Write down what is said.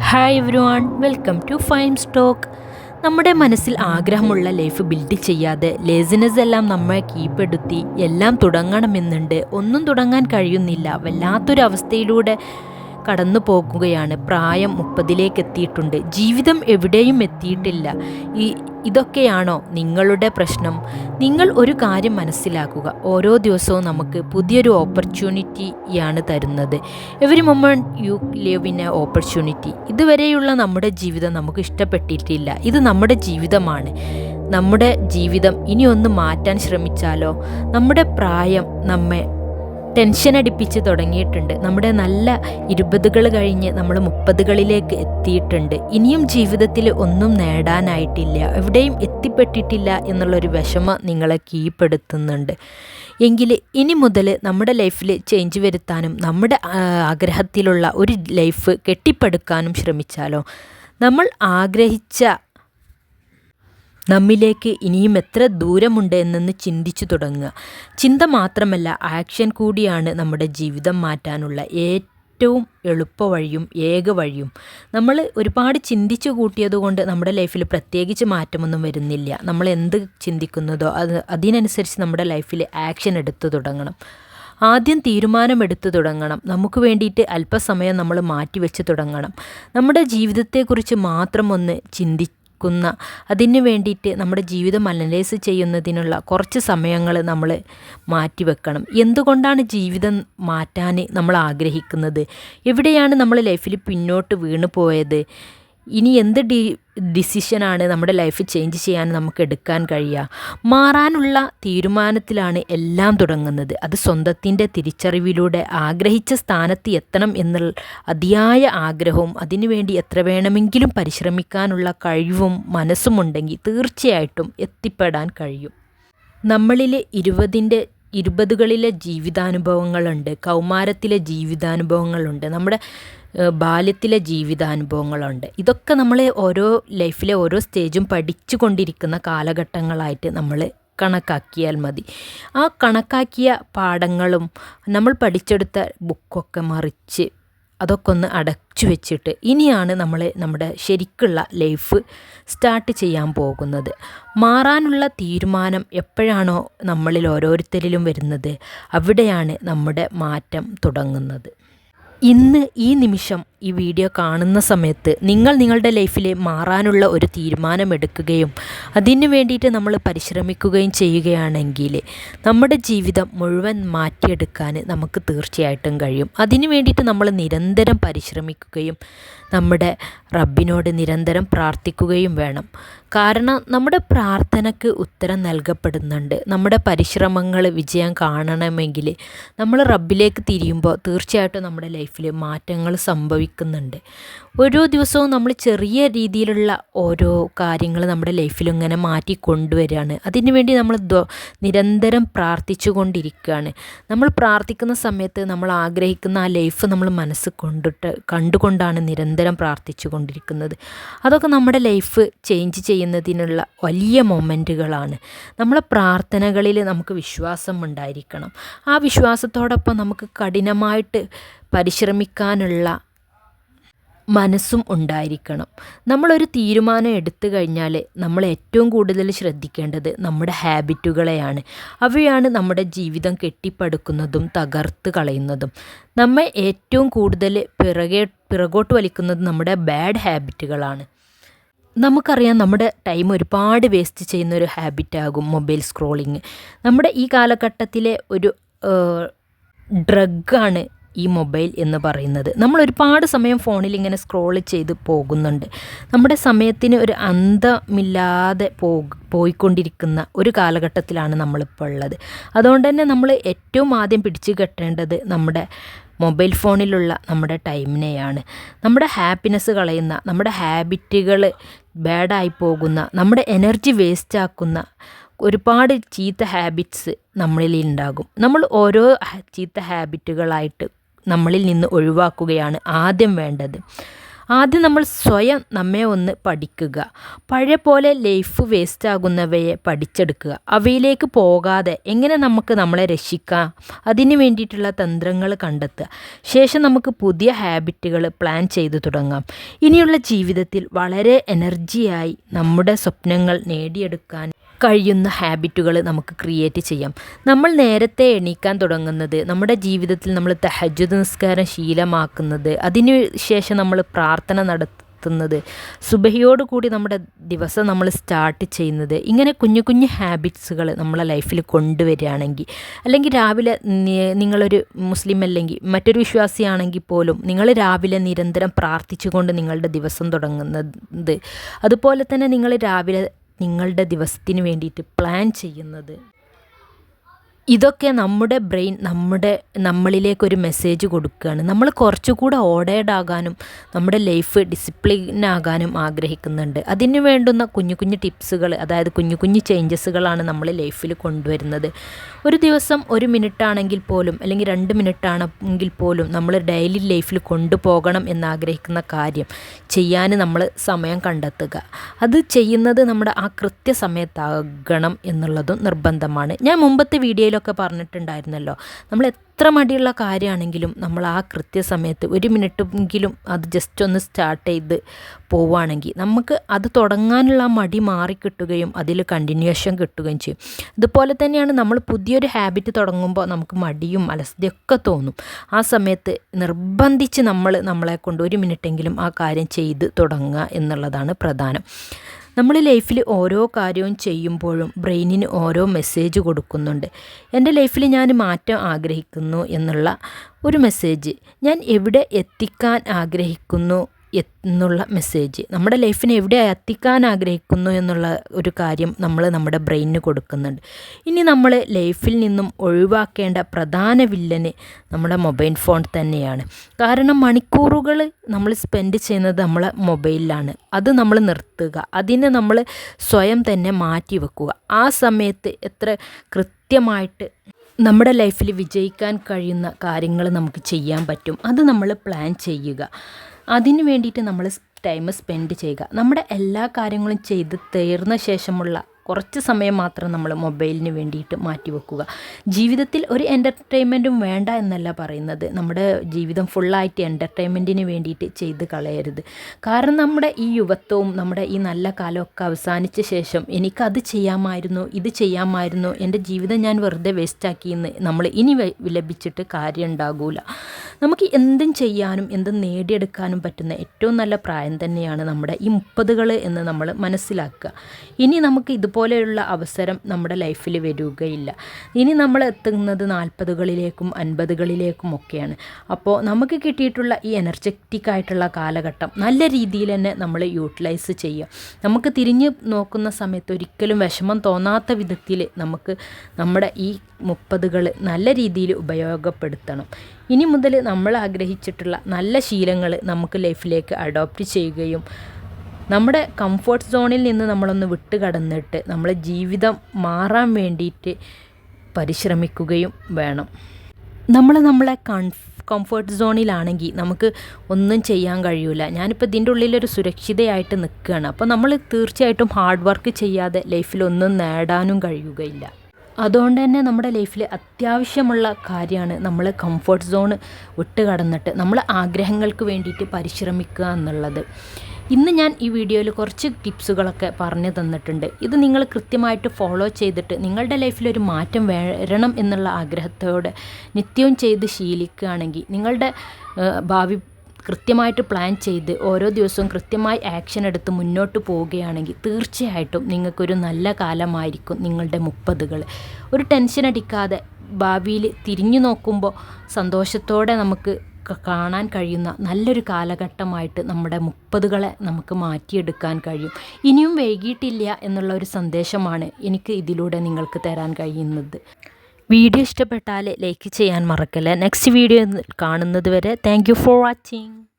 Hi everyone welcome to fame stock നമ്മുടെ മനസ്സിൽ ആഗ്രഹമുള്ള ലൈഫ് ബിൽഡ് ചെയ്യാതെ ലേസിനെസ് എല്ലാം നമ്മെ കീപ്പെടുത്തി എല്ലാം തുടങ്ങണമെന്നുണ്ട്. ഒന്നും തുടങ്ങാൻ കഴിയുന്നില്ല. വല്ലാത്തൊരു അവസ്ഥയിലൂടെ കടന്നു പോകുകയാണ്. പ്രായം മുപ്പതിലേക്ക് എത്തിയിട്ടുണ്ട്. ജീവിതം എവിടെയും എത്തിയിട്ടില്ല. ഈ ഇതൊക്കെയാണോ നിങ്ങളുടെ പ്രശ്നം? നിങ്ങൾ ഒരു കാര്യം മനസ്സിലാക്കുക. ഓരോ ദിവസവും നമുക്ക് പുതിയൊരു ഓപ്പർച്യൂണിറ്റിയാണ് തരുന്നത്. Every moment you live in a opportunity ഇതുവരെയുള്ള നമ്മുടെ ജീവിതം നമുക്ക് ഇഷ്ടപ്പെട്ടിട്ടില്ല. ഇത് നമ്മുടെ ജീവിതമാണ്. നമ്മുടെ ജീവിതം ഇനിയൊന്ന് മാറ്റാൻ ശ്രമിച്ചാലോ? നമ്മുടെ പ്രായം നമ്മെ ടെൻഷൻ അടിപ്പിച്ച് തുടങ്ങിയിട്ടുണ്ട്. നമ്മുടെ നല്ല ഇരുപതുകൾ കഴിഞ്ഞ് നമ്മൾ മുപ്പതുകളിലേക്ക് എത്തിയിട്ടുണ്ട്. ഇനിയും ജീവിതത്തിൽ ഒന്നും നേടാനായിട്ടില്ല. എവിടെയും എത്തിപ്പെട്ടിട്ടില്ല എന്നുള്ളൊരു വിഷമം നിങ്ങളെ കീഴ്പ്പെടുത്തുന്നുണ്ട്. എങ്കിൽ ഇനി മുതൽ നമ്മുടെ ലൈഫിൽ ചേഞ്ച് വരുത്താനും നമ്മുടെ ആഗ്രഹത്തിലുള്ള ഒരു ലൈഫ് കെട്ടിപ്പടുക്കാനും ശ്രമിച്ചാലോ? നമ്മൾ ആഗ്രഹിച്ച നമ്മിലേക്ക് ഇനിയും എത്ര ദൂരമുണ്ട് എന്നൊന്ന് ചിന്തിച്ചു തുടങ്ങുക. ചിന്ത മാത്രമല്ല ആക്ഷൻ കൂടിയാണ് നമ്മുടെ ജീവിതം മാറ്റാനുള്ള ഏറ്റവും എളുപ്പ വഴിയും ഏക വഴിയും. നമ്മൾ ഒരുപാട് ചിന്തിച്ചു കൂട്ടിയതുകൊണ്ട് നമ്മുടെ ലൈഫിൽ പ്രത്യേകിച്ച് മാറ്റമൊന്നും വരുന്നില്ല. നമ്മൾ എന്ത് ചിന്തിക്കുന്നതോ അത് അതിനനുസരിച്ച് നമ്മുടെ ലൈഫിൽ ആക്ഷൻ എടുത്തു തുടങ്ങണം. ആദ്യം തീരുമാനമെടുത്തു തുടങ്ങണം. നമുക്ക് വേണ്ടിയിട്ട് അല്പസമയം നമ്മൾ മാറ്റിവെച്ച് തുടങ്ങണം. നമ്മുടെ ജീവിതത്തെക്കുറിച്ച് മാത്രം ഒന്ന് ചിന്തിക്കുന്ന അതിന് വേണ്ടിയിട്ട് നമ്മുടെ ജീവിതം അനലൈസ് ചെയ്യുന്നതിനുള്ള കുറച്ച് സമയങ്ങൾ നമ്മൾ മാറ്റിവെക്കണം. എന്തുകൊണ്ടാണ് ജീവിതം മാറ്റാൻ നമ്മൾ ആഗ്രഹിക്കുന്നത്? എവിടെയാണ് നമ്മൾ ലൈഫിൽ പിന്നോട്ട് വീണു പോയത്? ഇനി എന്ത് ഡി ഡിസിഷനാണ് നമ്മുടെ ലൈഫ് ചേഞ്ച് ചെയ്യാൻ നമുക്ക് എടുക്കാൻ കഴിയുക? മാറാനുള്ള തീരുമാനത്തിലാണ് എല്ലാം തുടങ്ങുന്നത്. അത് സ്വന്തത്തിന്റെ തിരിച്ചറിവിലൂടെ ആഗ്രഹിച്ച സ്ഥാനത്ത് എത്തണം എന്നുള്ള അതിയായ ആഗ്രഹവും അതിനുവേണ്ടി എത്ര വേണമെങ്കിലും പരിശ്രമിക്കാനുള്ള കഴിവും മനസ്സുമുണ്ടെങ്കിൽ തീർച്ചയായിട്ടും എത്തിപ്പെടാൻ കഴിയും. നമ്മളിൽ ഇരുപതിന്റെ ഇരുപതുകളിലെ ജീവിതാനുഭവങ്ങളുണ്ട്. കൗമാരത്തിലെ ജീവിതാനുഭവങ്ങളുണ്ട്. നമ്മുടെ ബാല്യത്തിലെ ജീവിതാനുഭവങ്ങളുണ്ട്. ഇതൊക്കെ നമ്മൾ ഓരോ ലൈഫിലെ ഓരോ സ്റ്റേജും പഠിച്ചു കൊണ്ടിരിക്കുന്ന കാലഘട്ടങ്ങളായിട്ട് നമ്മൾ കണക്കാക്കിയാൽ മതി. ആ കണക്കാക്കിയ പാഠങ്ങളും നമ്മൾ പഠിച്ചെടുത്ത ബുക്കൊക്കെ മറിച്ച് അതൊക്കെ ഒന്ന് അടച്ചു വെച്ചിട്ട് ഇനിയാണ് നമ്മൾ നമ്മുടെ ശരിക്കുള്ള ലൈഫ് സ്റ്റാർട്ട് ചെയ്യാൻ പോകുന്നത്. മാറാനുള്ള തീരുമാനം എപ്പോഴാണോ നമ്മളിൽ ഓരോരുത്തരിലും വരുന്നത് അവിടെയാണ് നമ്മുടെ മാറ്റം തുടങ്ങുന്നത്. ഇന്ന് ഈ നിമിഷം ഈ വീഡിയോ കാണുന്ന സമയത്ത് നിങ്ങൾ നിങ്ങളുടെ ലൈഫിൽ മാറാനുള്ള ഒരു തീരുമാനമെടുക്കുകയും അതിനു വേണ്ടിയിട്ട് നമ്മൾ പരിശ്രമിക്കുകയും ചെയ്യുകയാണെങ്കിൽ നമ്മുടെ ജീവിതം മുഴുവൻ മാറ്റിയെടുക്കാൻ നമുക്ക് തീർച്ചയായിട്ടും കഴിയും. അതിനു വേണ്ടിയിട്ട് നമ്മൾ നിരന്തരം പരിശ്രമിക്കുകയും നമ്മുടെ റബ്ബിനോട് നിരന്തരം പ്രാർത്ഥിക്കുകയും വേണം. കാരണം നമ്മുടെ പ്രാർത്ഥനയ്ക്ക് ഉത്തരം നൽകപ്പെടുന്നുണ്ട്. നമ്മുടെ പരിശ്രമങ്ങൾ വിജയം കാണണമെങ്കിൽ നമ്മൾ റബ്ബിലേക്ക് തിരിയുമ്പോൾ തീർച്ചയായിട്ടും നമ്മുടെ ലൈഫിൽ മാറ്റങ്ങൾ സംഭവിക്കുന്നുണ്ട് ഓരോ ദിവസവും നമ്മൾ ചെറിയ രീതിയിലുള്ള ഓരോ കാര്യങ്ങൾ നമ്മുടെ ലൈഫിൽ ഇങ്ങനെ മാറ്റി കൊണ്ടുവരികയാണ്. അതിനുവേണ്ടി നമ്മൾ നിരന്തരം പ്രാർത്ഥിച്ചു കൊണ്ടിരിക്കുകയാണ്. നമ്മൾ പ്രാർത്ഥിക്കുന്ന സമയത്ത് നമ്മൾ ആഗ്രഹിക്കുന്ന ആ ലൈഫ് നമ്മൾ മനസ്സ് കൊണ്ടിട്ട് കണ്ടുകൊണ്ടാണ് നിരന്തരം പ്രാർത്ഥിച്ചു കൊണ്ടിരിക്കുന്നത്. അതൊക്കെ നമ്മുടെ ലൈഫ് ചേഞ്ച് ചെയ്യുന്നതിനുള്ള വലിയ മൊമെന്റുകളാണ്. നമ്മളെ പ്രാർത്ഥനകളിൽ നമുക്ക് വിശ്വാസം ഉണ്ടായിരിക്കണം. ആ വിശ്വാസത്തോടൊപ്പം നമുക്ക് കഠിനമായിട്ട് പരിശ്രമിക്കാനുള്ള മനസ്സും ഉണ്ടായിരിക്കണം. നമ്മളൊരു തീരുമാനം എടുത്തു കഴിഞ്ഞാൽ നമ്മൾ ഏറ്റവും കൂടുതൽ ശ്രദ്ധിക്കേണ്ടത് നമ്മുടെ ഹാബിറ്റുകളെയാണ്. അവയാണ് നമ്മുടെ ജീവിതം കെട്ടിപ്പടുക്കുന്നതും തകർത്ത് കളയുന്നതും. നമ്മെ ഏറ്റവും കൂടുതൽ പിറകെ പിറകോട്ട് വലിക്കുന്നത് നമ്മുടെ ബാഡ് ഹാബിറ്റുകളാണ്. നമുക്കറിയാം നമ്മുടെ ടൈം ഒരുപാട് വേസ്റ്റ് ചെയ്യുന്ന ഒരു ഹാബിറ്റാകും മൊബൈൽ സ്ക്രോളിങ്. നമ്മുടെ ഈ കാലഘട്ടത്തിലെ ഒരു ഡ്രഗാണ് ഈ മൊബൈൽ എന്ന് പറയുന്നത്. നമ്മൾ ഒരുപാട് സമയം ഫോണിൽ ഇങ്ങനെ സ്ക്രോൾ ചെയ്ത് പോകുന്നുണ്ട്. നമ്മുടെ സമയത്തിന് ഒരു അന്തമില്ലാതെ പോയിക്കൊണ്ടിരിക്കുന്ന ഒരു കാലഘട്ടത്തിലാണ് നമ്മളിപ്പോൾ ഉള്ളത്. അതുകൊണ്ട് തന്നെ നമ്മൾ ഏറ്റവും ആദ്യം പിടിച്ചു കെട്ടേണ്ടത് നമ്മുടെ മൊബൈൽ ഫോണിലുള്ള നമ്മുടെ ടൈമിനെയാണ്. നമ്മുടെ ഹാപ്പിനെസ് കളയുന്ന നമ്മുടെ ഹാബിറ്റുകൾ ബാഡായി പോകുന്ന നമ്മുടെ എനർജി വേസ്റ്റ് ആക്കുന്ന ഒരുപാട് ചീത്ത ഹാബിറ്റ്സ് നമ്മളിൽ ഉണ്ടാകും. നമ്മൾ ഓരോ ചീത്ത ഹാബിറ്റുകളായിട്ട് നമ്മളിൽ നിന്ന് ഒഴിവാക്കുകയാണ് ആദ്യം വേണ്ടത്. ആദ്യം നമ്മൾ സ്വയം നമ്മെ ഒന്ന് പഠിക്കുക. പഴയ പോലെ ലൈഫ് വേസ്റ്റ് ആകുന്നവയെ പഠിച്ചെടുക്കുക. അവയിലേക്ക് പോകാതെ എങ്ങനെ നമുക്ക് നമ്മളെ രക്ഷിക്കാം? അതിന് വേണ്ടിയിട്ടുള്ള തന്ത്രങ്ങൾ കണ്ടെത്തുക. ശേഷം നമുക്ക് പുതിയ ഹാബിറ്റുകൾ പ്ലാൻ ചെയ്തു തുടങ്ങാം. ഇനിയുള്ള ജീവിതത്തിൽ വളരെ എനർജിയായി നമ്മുടെ സ്വപ്നങ്ങൾ നേടിയെടുക്കാൻ കഴിയുന്ന ഹാബിറ്റുകൾ നമുക്ക് ക്രിയേറ്റ് ചെയ്യാം. നമ്മൾ നേരത്തെ എണീക്കാൻ തുടങ്ങുന്നത് നമ്മുടെ ജീവിതത്തിൽ നമ്മൾ തഹജുദ് നിസ്കാരം ശീലമാക്കുന്നത് അതിന് ശേഷം നമ്മൾ പ്രാർത്ഥന നടത്തുന്നത് സുബഹിയോട് കൂടി നമ്മുടെ ദിവസം നമ്മൾ സ്റ്റാർട്ട് ചെയ്യുന്നത് ഇങ്ങനെ കുഞ്ഞു കുഞ്ഞു ഹാബിറ്റ്സുകൾ നമ്മളെ ലൈഫിൽ കൊണ്ടുവരികയാണെങ്കിൽ അല്ലെങ്കിൽ രാവിലെ നിങ്ങളൊരു മുസ്ലിം അല്ലെങ്കിൽ മറ്റൊരു വിശ്വാസിയാണെങ്കിൽ പോലും നിങ്ങൾ രാവിലെ നിരന്തരം പ്രാർത്ഥിച്ചുകൊണ്ട് നിങ്ങളുടെ ദിവസം തുടങ്ങുന്നത്. അതുപോലെ തന്നെ നിങ്ങൾ രാവിലെ നിങ്ങളുടെ ദിവസത്തിന് വേണ്ടിയിട്ട് പ്ലാൻ ചെയ്യുന്നത്. ഇതൊക്കെ നമ്മുടെ ബ്രെയിൻ നമ്മുടെ നമ്മളിലേക്കൊരു മെസ്സേജ് കൊടുക്കുകയാണ്. നമ്മൾ കുറച്ചുകൂടെ ഓടേഡാകാനും നമ്മുടെ ലൈഫ് ഡിസിപ്ലിൻ ആകാനും ആഗ്രഹിക്കുന്നുണ്ട്. അതിന് വേണ്ടുന്ന കുഞ്ഞു കുഞ്ഞു ടിപ്സുകൾ അതായത് കുഞ്ഞു കുഞ്ഞു ചേഞ്ചസുകളാണ് നമ്മൾ ലൈഫിൽ കൊണ്ടുവരുന്നത്. ഒരു ദിവസം ഒരു മിനിറ്റ് ആണെങ്കിൽ പോലും അല്ലെങ്കിൽ രണ്ട് മിനിറ്റ് ആണെങ്കിൽ പോലും നമ്മൾ ഡെയിലി ലൈഫിൽ കൊണ്ടുപോകണം എന്നാഗ്രഹിക്കുന്ന കാര്യം ചെയ്യാൻ നമ്മൾ സമയം കണ്ടെത്തുക. അത് ചെയ്യുന്നത് നമ്മുടെ ആ കൃത്യസമയത്താകണം എന്നുള്ളതും നിർബന്ധമാണ്. ഞാൻ മുമ്പത്തെ വീഡിയോയിൽ വീഡിയോയിലൊക്കെ പറഞ്ഞിട്ടുണ്ടായിരുന്നല്ലോ. നമ്മൾ എത്ര മടിയുള്ള കാര്യമാണെങ്കിലും നമ്മൾ ആ കൃത്യസമയത്ത് ഒരു മിനിറ്റെങ്കിലും അത് ജസ്റ്റ് ഒന്ന് സ്റ്റാർട്ട് ചെയ്ത് പോവുകയാണെങ്കിൽ നമുക്ക് അത് തുടങ്ങാനുള്ള മടി മാറിക്കിട്ടുകയും അതിൽ കണ്ടിന്യൂഷൻ കിട്ടുകയും ചെയ്യും. ഇതുപോലെ തന്നെയാണ് നമ്മൾ പുതിയൊരു ഹാബിറ്റ് തുടങ്ങുമ്പോൾ നമുക്ക് മടിയും അലസതയൊക്കെ തോന്നും. ആ സമയത്ത് നിർബന്ധിച്ച് നമ്മൾ നമ്മളെ കൊണ്ട് ഒരു മിനിറ്റെങ്കിലും ആ കാര്യം ചെയ്ത് തുടങ്ങുക എന്നുള്ളതാണ് പ്രധാനം. നമ്മൾ ലൈഫിൽ ഓരോ കാര്യവും ചെയ്യുമ്പോഴും ബ്രെയിനിന് ഓരോ മെസ്സേജ് കൊടുക്കുന്നുണ്ട്. എന്റെ ലൈഫിൽ ഞാൻ മാറ്റം ആഗ്രഹിക്കുന്നു എന്നുള്ള ഒരു മെസ്സേജ്. ഞാൻ എവിടെ എത്തിക്കാൻ ആഗ്രഹിക്കുന്നു എന്നുള്ള മെസ്സേജ് നമ്മുടെ ലൈഫിനെ എവിടെ എത്തിക്കാൻ ആഗ്രഹിക്കുന്നു എന്നുള്ള ഒരു കാര്യം നമ്മൾ നമ്മുടെ ബ്രെയിനിന് കൊടുക്കുന്നുണ്ട്. ഇനി നമ്മൾ ലൈഫിൽ നിന്നും ഒഴിവാക്കേണ്ട പ്രധാന വില്ലന് നമ്മുടെ മൊബൈൽ ഫോൺ തന്നെയാണ്. കാരണം മണിക്കൂറുകൾ നമ്മൾ സ്പെൻഡ് ചെയ്യുന്നത് നമ്മളെ മൊബൈലിലാണ് അത് നമ്മൾ നിർത്തുക. അതിനെ നമ്മൾ സ്വയം തന്നെ മാറ്റി വെക്കുക ആ സമയത്ത് എത്ര കൃത്യമായിട്ട് നമ്മുടെ ലൈഫിൽ വിജയിക്കാൻ കഴിയുന്ന കാര്യങ്ങൾ നമുക്ക് ചെയ്യാൻ പറ്റും. അത് നമ്മൾ പ്ലാൻ ചെയ്യുക. അതിന് വേണ്ടിയിട്ട് നമ്മൾ ടൈം സ്പെൻഡ് ചെയ്യുക. നമ്മുടെ എല്ലാ കാര്യങ്ങളും ചെയ്ത് തീർന്ന ശേഷമുള്ള കുറച്ച് സമയം മാത്രം നമ്മൾ മൊബൈലിന് വേണ്ടിയിട്ട് മാറ്റി വെക്കുക. ജീവിതത്തിൽ ഒരു എന്റർടൈൻമെന്റും വേണ്ട എന്നല്ല പറയുന്നത്. നമ്മുടെ ജീവിതം ഫുള്ളായിട്ട് എന്റർടൈൻമെന്റിന് വേണ്ടിയിട്ട് ചെയ്ത് കളയരുത്. കാരണം നമ്മുടെ ഈ യുവത്വവും നമ്മുടെ ഈ നല്ല കാലമൊക്കെ അവസാനിച്ച ശേഷം എനിക്കത് ചെയ്യാമായിരുന്നു ഇത് ചെയ്യാമായിരുന്നു എന്റെ ജീവിതം ഞാൻ വെറുതെ വേസ്റ്റാക്കിയെന്ന് നമ്മൾ ഇനി വിലപിച്ചിട്ട് കാര്യം ഉണ്ടാകൂല. നമുക്ക് എന്തും ചെയ്യാനും എന്തും നേടിയെടുക്കാനും പറ്റുന്ന ഏറ്റവും നല്ല പ്രായം തന്നെയാണ് നമ്മുടെ ഈ മുപ്പതുകൾ എന്ന് നമ്മൾ മനസ്സിലാക്കുക. ഇനി നമുക്ക് ഇത് ഇതുപോലെയുള്ള അവസരം നമ്മുടെ ലൈഫിൽ വരികയില്ല. ഇനി നമ്മൾ എത്തുന്നത് നാൽപ്പതുകളിലേക്കും അൻപതുകളിലേക്കും ഒക്കെയാണ്. അപ്പോൾ നമുക്ക് കിട്ടിയിട്ടുള്ള ഈ എനർജറ്റിക് ആയിട്ടുള്ള കാലഘട്ടം നല്ല രീതിയിൽ തന്നെ നമ്മൾ യൂട്ടിലൈസ് ചെയ്യുക. നമുക്ക് തിരിഞ്ഞ് നോക്കുന്ന സമയത്ത് ഒരിക്കലും വിഷമം തോന്നാത്ത വിധത്തിൽ നമുക്ക് നമ്മുടെ ഈ മുപ്പതുകൾ നല്ല രീതിയിൽ ഉപയോഗപ്പെടുത്തണം. ഇനി മുതൽ നമ്മൾ ആഗ്രഹിച്ചിട്ടുള്ള നല്ല ശീലങ്ങൾ നമുക്ക് ലൈഫിലേക്ക് അഡോപ്റ്റ് ചെയ്യുകയും നമ്മുടെ കംഫർട്ട് സോണിൽ നിന്ന് നമ്മളൊന്ന് വിട്ട് കടന്നിട്ട് നമ്മളെ ജീവിതം മാറാൻ വേണ്ടിയിട്ട് പരിശ്രമിക്കുകയും വേണം. നമ്മൾ നമ്മളെ കംഫർട്ട് സോണിലാണെങ്കിൽ നമുക്ക് ഒന്നും ചെയ്യാൻ കഴിയില്ല ഞാനിപ്പോൾ ഇതിന്റെ ഉള്ളിലൊരു സുരക്ഷിതയായിട്ട് നിൽക്കുകയാണ് അപ്പോൾ നമ്മൾ തീർച്ചയായിട്ടും ഹാർഡ് വർക്ക് ചെയ്യാതെ ലൈഫിൽ ഒന്നും നേടാനും കഴിയുകയില്ല. അതുകൊണ്ട് തന്നെ നമ്മുടെ ലൈഫിൽ അത്യാവശ്യമുള്ള കാര്യമാണ് നമ്മൾ കംഫർട്ട് സോൺ വിട്ട് കടന്നിട്ട് നമ്മൾ ആഗ്രഹങ്ങൾക്ക് വേണ്ടിയിട്ട് പരിശ്രമിക്കുക എന്നുള്ളത്. ഇന്ന് ഞാൻ ഈ വീഡിയോയിൽ കുറച്ച് ടിപ്സുകളൊക്കെ പറഞ്ഞു തന്നിട്ടുണ്ട്. ഇത് നിങ്ങൾ കൃത്യമായിട്ട് ഫോളോ ചെയ്തിട്ട് നിങ്ങളുടെ ലൈഫിൽ ഒരു മാറ്റം വരണം എന്നുള്ള ആഗ്രഹത്തോടെ നിത്യവും ചെയ്ത് ശീലിക്കുകയാണെങ്കിൽ നിങ്ങളുടെ ഭാവി കൃത്യമായിട്ട് പ്ലാൻ ചെയ്ത് ഓരോ ദിവസവും കൃത്യമായി ആക്ഷൻ എടുത്ത് മുന്നോട്ട് പോവുകയാണെങ്കിൽ തീർച്ചയായിട്ടും നിങ്ങൾക്കൊരു നല്ല കാലമായിരിക്കും നിങ്ങളുടെ മുപ്പതുകൾ. ഒരു ടെൻഷൻ അടിക്കാതെ ഭാവിയിൽ തിരിഞ്ഞു നോക്കുമ്പോൾ സന്തോഷത്തോടെ നമുക്ക് കാണാൻ കഴിയുന്ന നല്ലൊരു കാലഘട്ടമായിട്ട് നമ്മുടെ മുപ്പതുകളെ നമുക്ക് മാറ്റിയെടുക്കാൻ കഴിയും. ഇനിയും വൈകിട്ടില്ല എന്നുള്ള ഒരു സന്ദേശമാണ് എനിക്ക് ഇതിലൂടെ നിങ്ങൾക്ക് തരാൻ കഴിയുന്നത്. വീഡിയോ ഇഷ്ടപ്പെട്ടാൽ ലൈക്ക് ചെയ്യാൻ മറക്കല്ല. നെക്സ്റ്റ് വീഡിയോ കാണുന്നത് വരെ താങ്ക് ഫോർ വാച്ചിങ്.